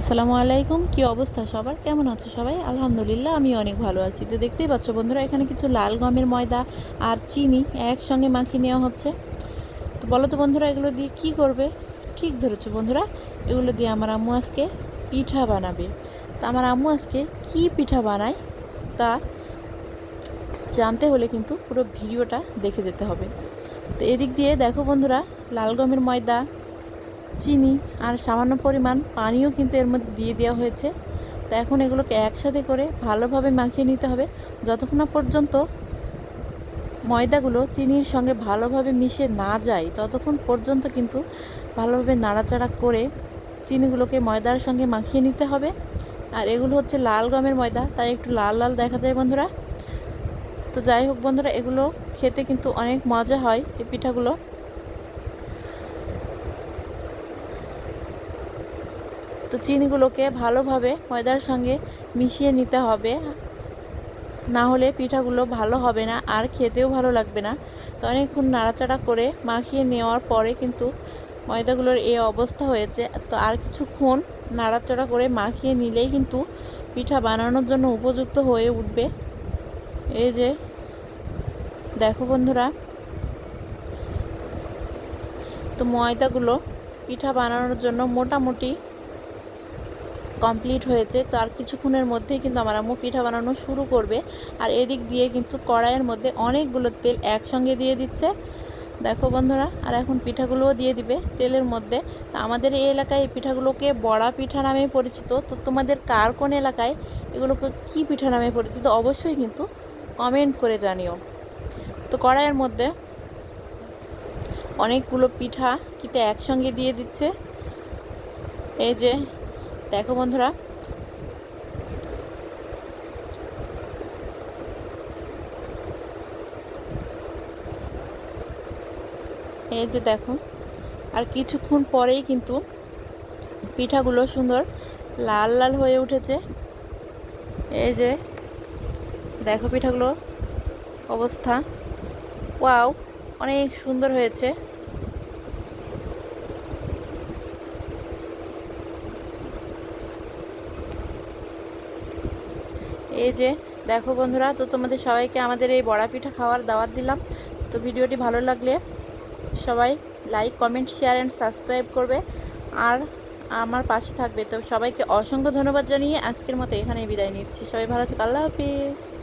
আসসালামু আলাইকুম, কি অবস্থা সবার? কেমন আছো সবাই? আলহামদুলিল্লাহ আমি অনেক ভালো আছি। তো দেখতেই পাচ্ছ বন্ধুরা, এখানে কিছু লাল গমের ময়দা আর চিনি একসঙ্গে মাখিয়ে নেওয়া হচ্ছে। তো বলো তো বন্ধুরা, এগুলো দিয়ে কি করবে? ঠিক ধরেছো বন্ধুরা, এগুলো দিয়ে আমার আম্মু আজকে পিঠা বানাবে। তা আমার আম্মু আজকে কি পিঠা বানায় তা জানতে হলে কিন্তু পুরো ভিডিওটা দেখে যেতে হবে। তো এদিক দিয়ে দেখো বন্ধুরা, লাল গমের ময়দা চিনি আর সামান্য পরিমাণ পানিও কিন্তু এর মধ্যে দিয়ে দেওয়া হয়েছে। তো এখন এগুলোকে একসাথে করে ভালোভাবে মাখিয়ে নিতে হবে। যতক্ষণ না পর্যন্ত ময়দাগুলো চিনির সঙ্গে ভালোভাবে মিশে না যায়, ততক্ষণ পর্যন্ত কিন্তু ভালোভাবে নাড়াচাড়া করে চিনিগুলোকে ময়দার সঙ্গে মাখিয়ে নিতে হবে। আর এগুলো হচ্ছে লাল গমের ময়দা, তাই একটু লাল লাল দেখা যায় বন্ধুরা। তো যাই হোক বন্ধুরা, এগুলো খেতে কিন্তু অনেক মজা হয় এই পিঠাগুলো। তো চিনিগুলোকে ভালোভাবে ময়দার সঙ্গে মিশিয়ে নিতে হবে। না হলে পিঠাগুলো ভালো হবে না, আর খেতেও ভালো লাগবে না। তো অনেকক্ষণ নাড়াচাড়া করে মাখিয়ে নেওয়ার পরে কিন্তু ময়দাগুলোর এই অবস্থা হয়েছে। তো আর কিছুক্ষণ নাড়াচাড়া করে মাখিয়ে নিলেই কিন্তু পিঠা বানানোর জন্য উপযুক্ত হয়ে উঠবে। এই যে, দেখো বন্ধুরা। তো ময়দাগুলো পিঠা বানানোর জন্য মোটামুটি কমপ্লিট হয়েছে, তো আর কিছুক্ষণের মধ্যেই কিন্তু আমার আম্মু পিঠা বানানো শুরু করবে। আর এদিক দিয়ে কিন্তু কড়াইয়ের মধ্যে অনেকগুলো তেল একসঙ্গে দিয়ে দিচ্ছে। দেখো বন্ধুরা, আর এখন পিঠাগুলোও দিয়ে দিবে তেলের মধ্যে। তো আমাদের এই এলাকায় এই পিঠাগুলোকে বড়া পিঠা নামে পরিচিত। তো তোমাদের কার কোন এলাকায় এগুলোকে কী পিঠা নামে পরিচিত অবশ্যই কিন্তু কমেন্ট করে জানিও। তো কড়াইয়ের মধ্যে অনেকগুলো পিঠা কিতে একসঙ্গে দিয়ে দিচ্ছে। এই যে দেখো বন্ধুরা। এই যে দেখো, আর কিছুক্ষণ পরেই কিন্তু পিঠাগুলো সুন্দর লাল লাল হয়ে উঠেছে। এই যে দেখো পিঠাগুলোর অবস্থা। ওয়াও, অনেক সুন্দর হয়েছে। এই যে, দেখো বন্ধুরা, তো তোমাদের সবাইকে আমাদের এই বড়া পিঠা খাওয়ার দাওয়াত দিলাম। তো ভিডিওটি ভালো লাগলে সবাই like comment share and subscribe করবে। আর আমার পাশে থাকবে। তো সবাইকে অসংখ্য ধন্যবাদ জানিয়ে আজকের মতো এখানেই বিদায় নিচ্ছি। সবাই ভালো থেকে। আল্লাহ হাফিজ।